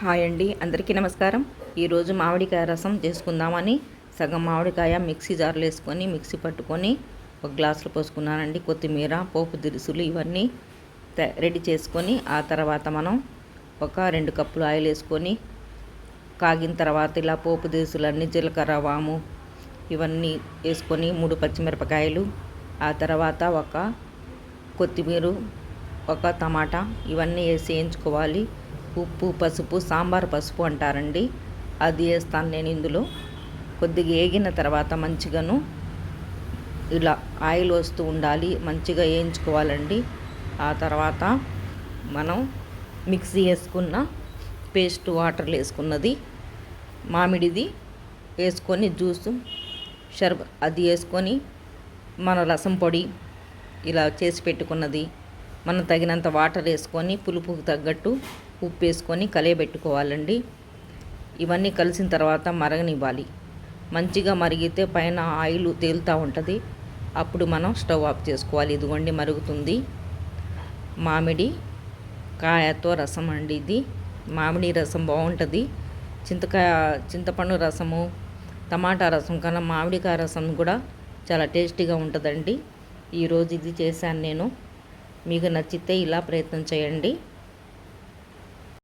Hi అండి అందరికీ నమస్కారం. ఈరోజు మామిడికాయ రసం చేసుకుందామని సగం మామిడికాయ మిక్సీ జార్లో వేసుకొని మిక్సీ పట్టుకొని ఒక గ్లాసులో పోసుకున్నానండి. కొత్తిమీర పోపు దినుసులు ఇవన్నీ రెడీ చేసుకొని ఆ తర్వాత మనం ఒక రెండు కప్పులు ఆయిల్ వేసుకొని కాగిన తర్వాత ఇలా పోపు దినుసులన్నీ జీలకర్ర వాము ఇవన్నీ వేసుకొని మూడు పచ్చిమిరపకాయలు ఆ తర్వాత ఒక కొత్తిమీర ఒక టమాటా ఇవన్నీ వేసి వేయించుకోవాలి. ఉప్పు పసుపు సాంబార్ పసుపు అంటారండి. అది వేస్తాను నేను ఇందులో. కొద్దిగా వేగిన తర్వాత మంచిగాను ఇలా ఆయిల్ వస్తూ ఉండాలి మంచిగా వేయించుకోవాలండి. ఆ తర్వాత మనం మిక్సీ వేసుకున్న పేస్ట్ వాటర్లు వేసుకున్నది మామిడిది వేసుకొని జ్యూసు షర్బ అది వేసుకొని మన రసం పొడి ఇలా చేసి పెట్టుకున్నది. మనం తగినంత వాటర్ వేసుకొని పులుపుకు తగ్గట్టు ఉప్పు వేసుకొని కలియబెట్టుకోవాలండి. ఇవన్నీ కలిసిన తర్వాత మరగనివ్వాలి. మంచిగా మరిగితే పైన ఆయిల్ తేలుతూ ఉంటుంది. అప్పుడు మనం స్టవ్ ఆఫ్ చేసుకోవాలి. ఇదిగోండి మరుగుతుంది. మామిడి కాయతో రసం అండి ఇది. మామిడి రసం బాగుంటుంది. చింతకాయ చింతపండు రసము టమాటా రసం కన్నా మామిడికాయ రసం కూడా చాలా టేస్టీగా ఉంటుందండి. ఈరోజు ఇది చేశాను నేను. మీకు నచ్చితే ఇలా ప్రయత్నం చేయండి.